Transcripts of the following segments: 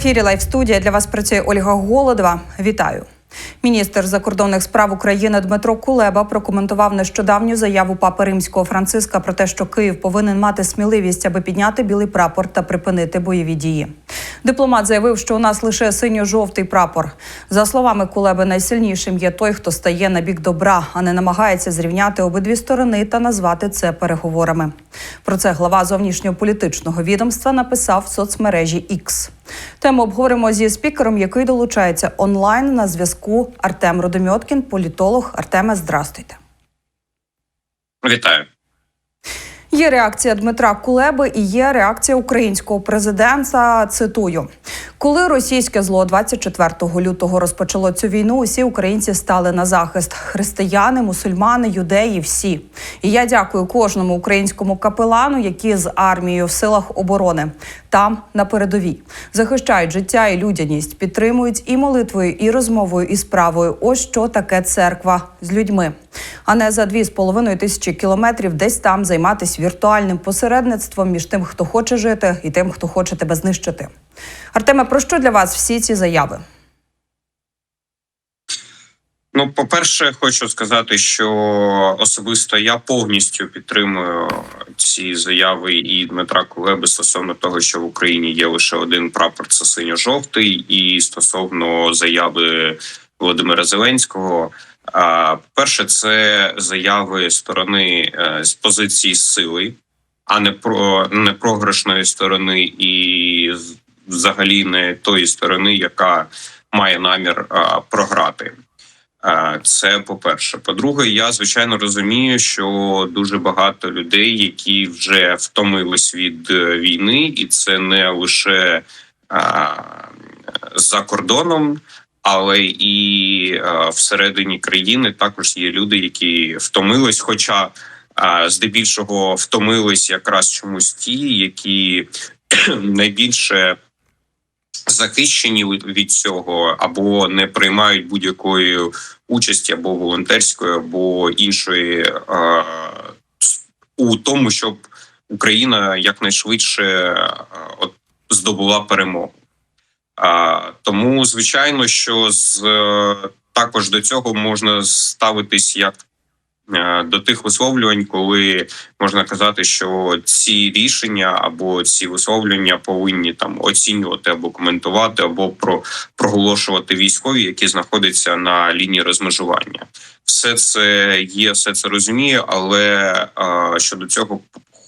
Ефірі Лайв студія для вас працює Ольга Голодова. Вітаю. Міністр закордонних справ України Дмитро Кулеба прокоментував нещодавню заяву папи римського Франциска про те, що Київ повинен мати сміливість, аби підняти білий прапор та припинити бойові дії. Дипломат заявив, що у нас лише синьо-жовтий прапор. За словами Кулеби, найсильнішим є той, хто стає на бік добра, а не намагається зрівняти обидві сторони та назвати це переговорами. Про це глава зовнішньополітичного відомства написав в соцмережі X. Тему обговоримо зі спікером, який долучається онлайн на зв'язку Артем Родомьоткін, політолог. Артеме, здрастуйте. Вітаю. Є реакція Дмитра Кулеби і є реакція українського президента. Цитую. Коли російське зло 24 лютого розпочало цю війну, усі українці стали на захист: християни, мусульмани, юдеї, всі. І я дякую кожному українському капелану, які з армією в силах оборони там на передовій захищають життя і людяність, підтримують і молитвою, і розмовою, і справою. Ось що таке церква з людьми, а не за дві з половиною тисячі кілометрів десь там займатися віртуальним посередництвом між тим, хто хоче жити, і тим, хто хоче тебе знищити. Артеме, про що для вас всі ці заяви? Ну, по-перше, хочу сказати, що особисто я повністю підтримую ці заяви і Дмитра Кулеби стосовно того, що в Україні є лише один прапор, це синьо-жовтий, і стосовно заяви Володимира Зеленського. Перше, це заяви сторони е, з позиції сили, а не про не програшної сторони, і взагалі не тої сторони, яка має намір а, програти. Е, Це по-перше. По-друге, я звичайно розумію, що дуже багато людей, які вже втомились від е, війни, і це не лише е, за кордоном, але і всередині країни також є люди, які втомились, хоча здебільшого втомились якраз чомусь ті, які найбільше захищені від цього або не приймають будь-якої участі або волонтерської, або іншої е, у тому, щоб Україна якнайшвидше от здобула перемогу. А, тому, звичайно, що з е, також до цього можна ставитись як до тих висловлювань, коли можна казати, що ці рішення або ці висловлення повинні там оцінювати або коментувати, або про проголошувати військові, які знаходяться на лінії розмежування. Все це є, все це розумію, але е, щодо цього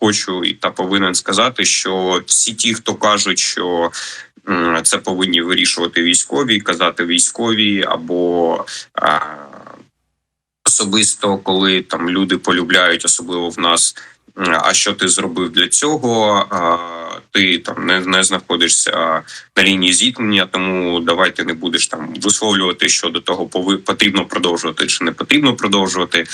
хочу і та повинен сказати, що всі ті, хто кажуть, що це повинні вирішувати військові, казати військові або е, особисто, коли там люди полюбляють, особливо в нас. А що ти зробив для цього? Ти там не, не знаходишся на лінії зіткнення, тому давай ти не будеш там висловлювати, що до того потрібно продовжувати чи не потрібно продовжувати.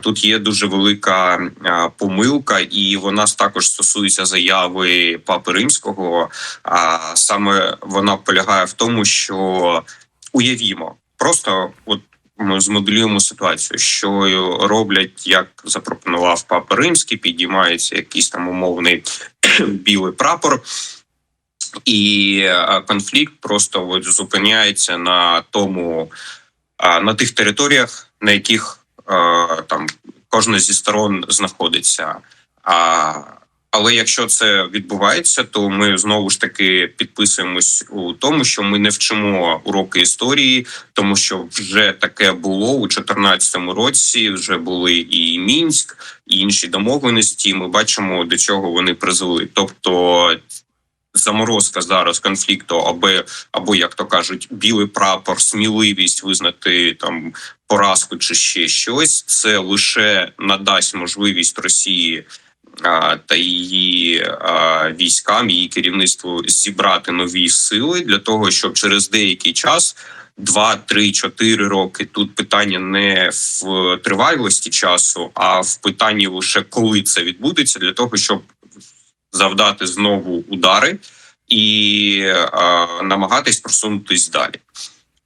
Тут є дуже велика помилка, і вона також стосується заяви папи римського. А саме вона полягає в тому, що уявімо, просто от змоделюємо ситуацію, що роблять, як запропонував папа римський, підіймається якийсь там умовний білий прапор. І е, конфлікт просто от зупиняється на тому, на тих територіях, на яких е, там кожна зі сторон знаходиться. А, але якщо це відбувається, то ми знову ж таки підписуємось у тому, що ми не вчимо уроки історії, тому що вже таке було у 2014 році. Вже були і мінськ, і інші домовленості. Ми бачимо до чого вони призвели. Тобто заморозка зараз конфлікту, або або як то кажуть, білий прапор, сміливість визнати там поразку чи ще щось. Це лише надасть можливість Росії та її військам, її керівництву зібрати нові сили для того, щоб через деякий час. Два, три, чотири роки тут питання не в тривалості часу, а в питанні лише коли це відбудеться, для того, щоб завдати знову удари і а, намагатись просунутись далі.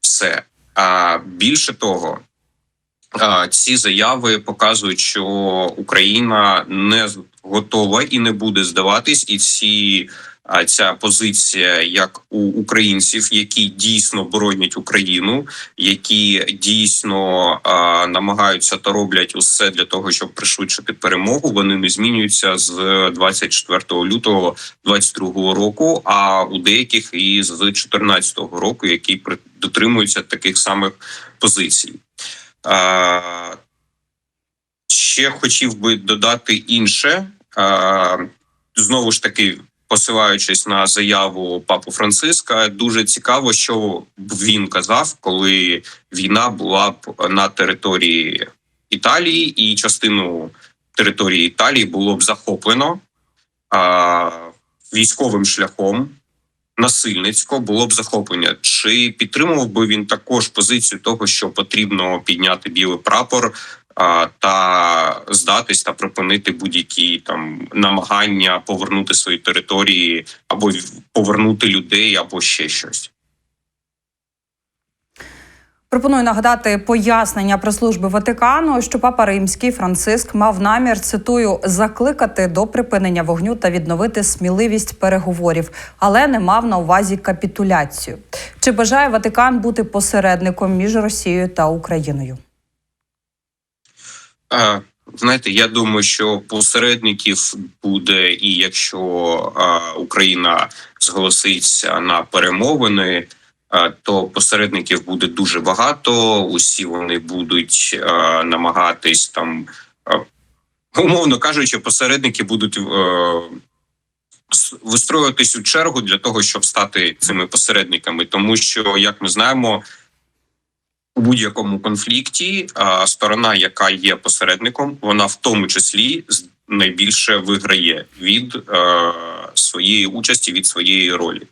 Все а більше того, а, ці заяви показують, що Україна не готова і не буде здаватись, і ці ця позиція як у українців, які дійсно боронять Україну, які дійсно а, намагаються та роблять усе для того, щоб пришвидшити перемогу. Вони не змінюються з 24 лютого 22 року. А у деяких і з 14 року, які дотримуються таких самих позицій. А, ще хотів би додати інше. Знову ж таки, посилаючись на заяву папу Франциска, дуже цікаво, що він казав, коли війна була б на території Італії, і частину території Італії було б захоплено військовим шляхом. Насильницько було б захоплення. Чи підтримував би він також позицію того, що потрібно підняти білий прапор та здатись та припинити будь-які там намагання повернути свої території або повернути людей, або ще щось? Пропоную нагадати пояснення прес-служби Ватикану, що папа Римський Франциск мав намір цитую закликати до припинення вогню та відновити сміливість переговорів, але не мав на увазі капітуляцію. Чи бажає Ватикан бути посередником між Росією та Україною? Знаєте, я думаю, що посередників буде, і якщо е, Україна зголоситься на перемовини, е, то посередників буде дуже багато. Усі вони будуть е, намагатись там, е, умовно кажучи, посередники будуть е, вистроюватись у чергу для того, щоб стати цими посередниками, тому що, як ми знаємо, у будь-якому конфлікті сторона, яка є посередником, вона в тому числі найбільше виграє від е, своєї участі, від своєї ролі.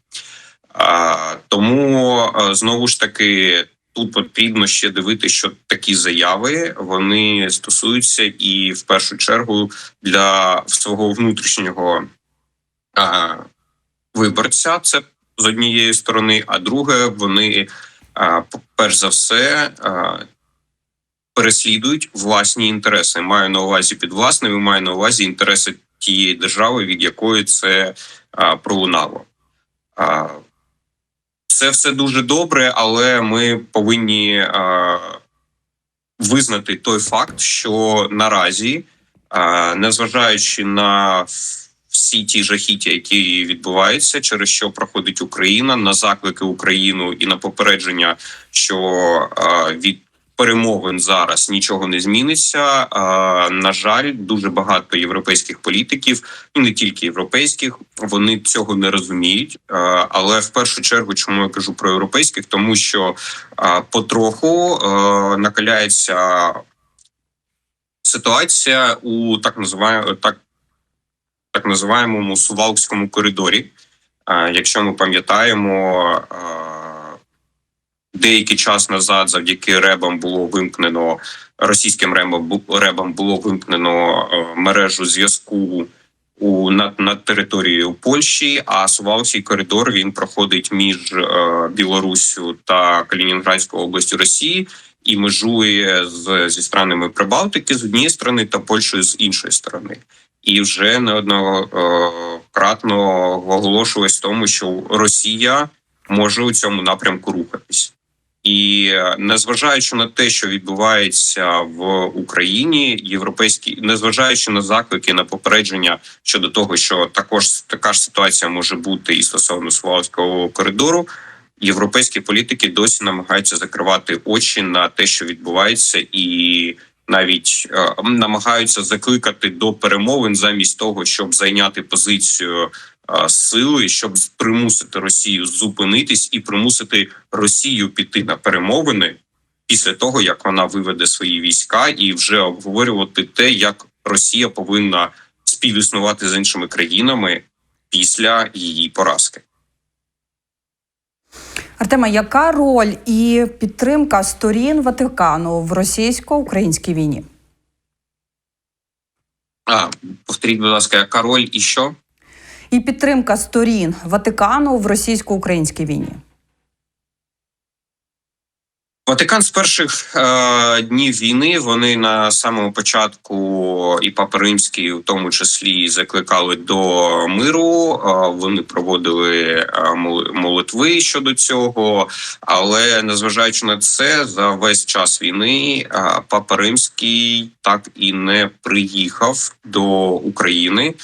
Тому е, знову ж таки. Тут потрібно ще дивитися, що такі заяви вони стосуються і в першу чергу для свого внутрішнього а, виборця. Це з однієї сторони, а друге, вони перш за все переслідують власні інтереси. Маю на увазі під власними, маю на увазі інтереси тієї держави, від якої це пролунало. Це все дуже добре, але ми повинні визнати той факт, що наразі, незважаючи на всі ті жахіття, які відбуваються, через що проходить Україна, на заклики Україну і на попередження, що від перемовин зараз нічого не зміниться. На жаль, дуже багато європейських політиків, і не тільки європейських, вони цього не розуміють. Але в першу чергу, чому я кажу про європейських, тому що потроху накаляється ситуація у так називаємо так так називаємому Сувалкському коридорі. Якщо ми пам'ятаємо, деякий час назад, завдяки ребам було вимкнено російським ребам, було вимкнено мережу зв'язку у над, над територією Польщі. А Сувалкський коридор він проходить між Білоруссю та Калінінградською областю Росії і межує з зі странами Прибалтики з однієї сторони та Польщею з іншої сторони і вже неоднократно оголошувалось тому, що Росія може у цьому напрямку рухатись. І е, незважаючи на те, що відбувається в Україні, європейські, незважаючи на заклики на попередження щодо того, що також така ж ситуація може бути і стосовно Славського коридору, європейські політики досі намагаються закривати очі на те, що відбувається, і навіть е, намагаються закликати до перемовин замість того, щоб зайняти позицію е, сили, щоб примусити Росію зупинитись і примусити Росію піти на перемовини після того, як вона виведе свої війська, і вже обговорювати те, як Росія повинна співіснувати з іншими країнами після її поразки. Артема, яка роль і підтримка сторін Ватикану в російсько-українській війні? А повторіть, будь ласка, яка роль і що? І підтримка сторін Ватикану в російсько-українській війні? Ватикан з перших е, днів війни вони на самому початку і Папа Римський, у тому числі, закликали до миру. Е, вони проводили е, молитви щодо цього. Але незважаючи на це, за весь час війни е, Папа Римський так і не приїхав до України.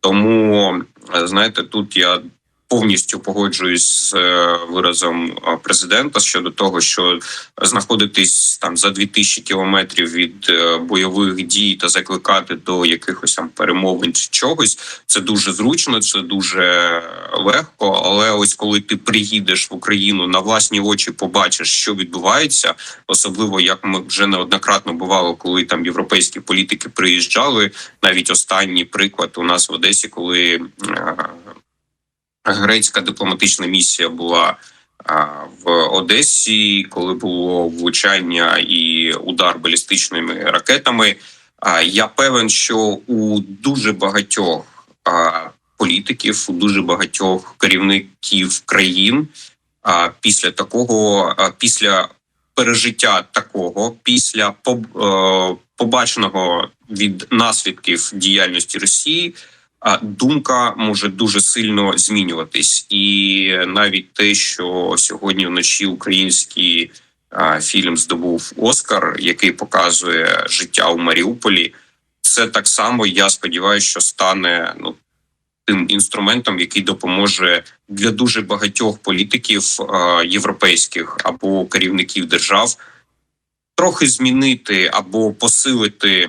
Тому е, знаєте, тут я повністю погоджуюсь з е, виразом е, президента щодо того, що знаходитись там за 2000 кілометрів від е, бойових дій та закликати до якихось там перемовин чи чогось. Це дуже зручно, це дуже легко. Але ось коли ти приїдеш в Україну на власні очі, побачиш, що відбувається, особливо як ми вже неоднократно бувало, коли там європейські політики приїжджали. Навіть останній приклад у нас в Одесі, коли грецька дипломатична місія була в Одесі, коли було влучання і удар балістичними ракетами. Я певен, що у дуже багатьох політиків, у дуже багатьох керівників країн після такого, після пережиття такого, після е, побаченого від наслідків діяльності Росії думка може дуже сильно змінюватись, і навіть те, що сьогодні вночі український фільм здобув Оскар, який показує життя у Маріуполі, це так само. Я сподіваюся, що стане ну тим інструментом, який допоможе для дуже багатьох політиків європейських або керівників держав трохи змінити або посилити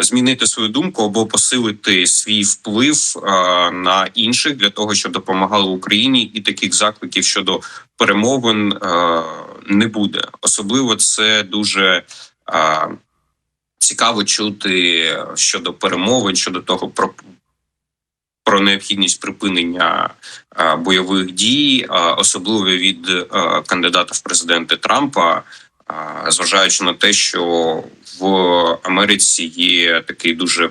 змінити свою думку або посилити свій вплив на інших для того, щоб допомагали Україні, і таких закликів щодо перемовин не буде. Особливо це дуже цікаво чути щодо перемовин, щодо того про. Про необхідність припинення бойових дій, особливо від кандидата в президенти Трампа, зважаючи на те, що в Америці є такий дуже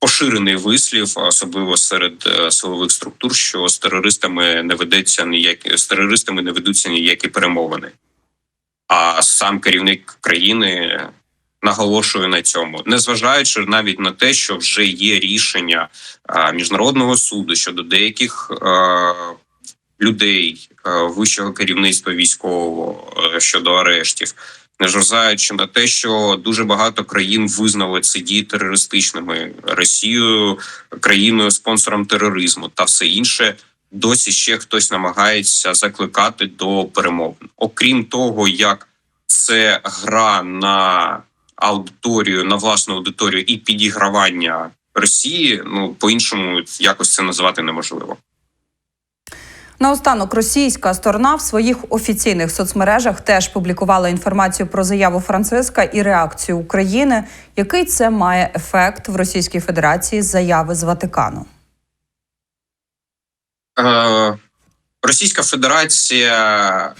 поширений вислів, особливо серед е, силових структур, що з терористами не ведеться ніякі з терористами не ведуться ніякі перемовини. А сам керівник країни наголошує на цьому, незважаючи навіть на те, що вже є рішення міжнародного суду щодо деяких людей вищого керівництва військового е, щодо арештів, незважаючи на те, що дуже багато країн визнали ці дії терористичними Росією, країною спонсором тероризму та все інше. Досі ще хтось намагається закликати до перемовин. Окрім того, як це гра на аудиторію, на власну аудиторію і підігравання Росії, ну по іншому якось це називати неможливо. Наостанок російська сторона в своїх офіційних соцмережах теж публікувала інформацію про заяву Франциска і реакцію України. Який це має ефект в Російській Федерації заяви з Ватикану? Е, Російська Федерація,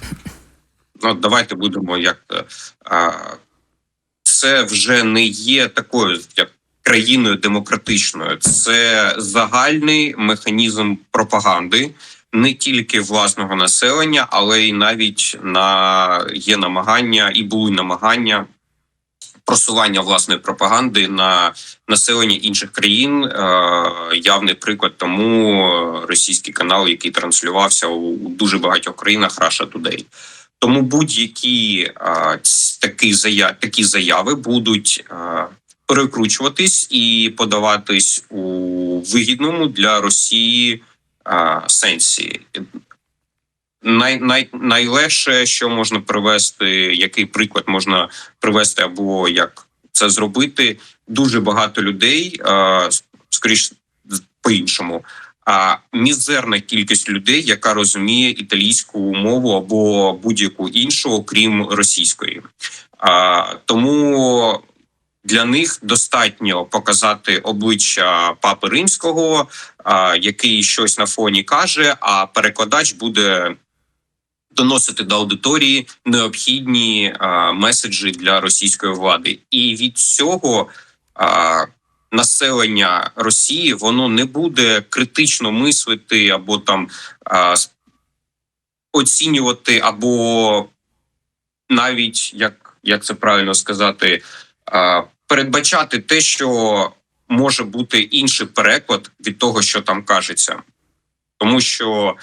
ну давайте будемо як е, це вже не є такою як країною демократичною. Це загальний механізм пропаганди. Не тільки власного населення, але й навіть на є намагання і були намагання просування власної пропаганди на населення інших країн. Е, явний приклад тому російський канал, який транслювався у дуже багатьох країнах Russia Today. Тому будь-які е, такі заяви, такі заяви будуть е, перекручуватись і подаватись у вигідному для Росії сенсі. Най, най, найлегше, що можна привести, який приклад можна привести, або як це зробити. Дуже багато людей, е, скоріш по-іншому. А мізерна кількість людей, яка розуміє італійську мову або будь-яку іншу, окрім російської. А, Тому для них достатньо показати обличчя папи римського, який щось на фоні каже, а перекладач буде доносити до аудиторії необхідні меседжі для російської влади, і від цього населення Росії воно не буде критично мислити або там оцінювати або навіть як, як це правильно сказати, передбачати те, що може бути інший переклад від того, що там кажеться, тому що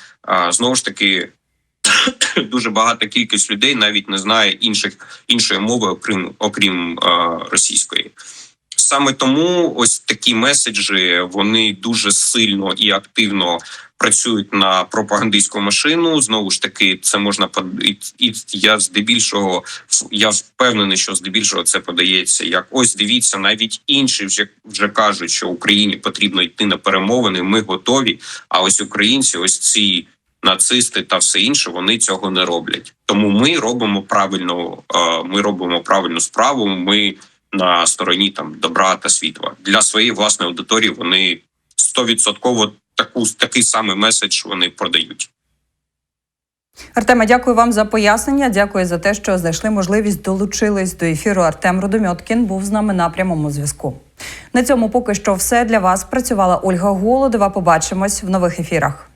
знову ж таки. Дуже багата кількість людей навіть не знає інших іншої мови, окрім окрім російської. Саме тому ось такі меседжі вони дуже сильно і активно працюють на пропагандистську машину. Знову ж таки, це можна і, і я здебільшого я впевнений, що здебільшого це подається як ось дивіться, навіть інші вже вже кажуть, що Україні потрібно йти на перемовини. Ми готові. А ось українці, ось ці нацисти та все інше, вони цього не роблять. Тому ми робимо правильно. е, Ми робимо правильну справу. Ми на стороні там добра та світла для своєї власної аудиторії. Вони стовідсотково таку такий самий меседж вони продають. Артема, дякую вам за пояснення. Дякую за те, що знайшли можливість долучились до ефіру. Артем Рудомьоткін був з нами на прямому зв'язку. На цьому поки що все для вас. Працювала Ольга Голодова. Побачимось в нових ефірах.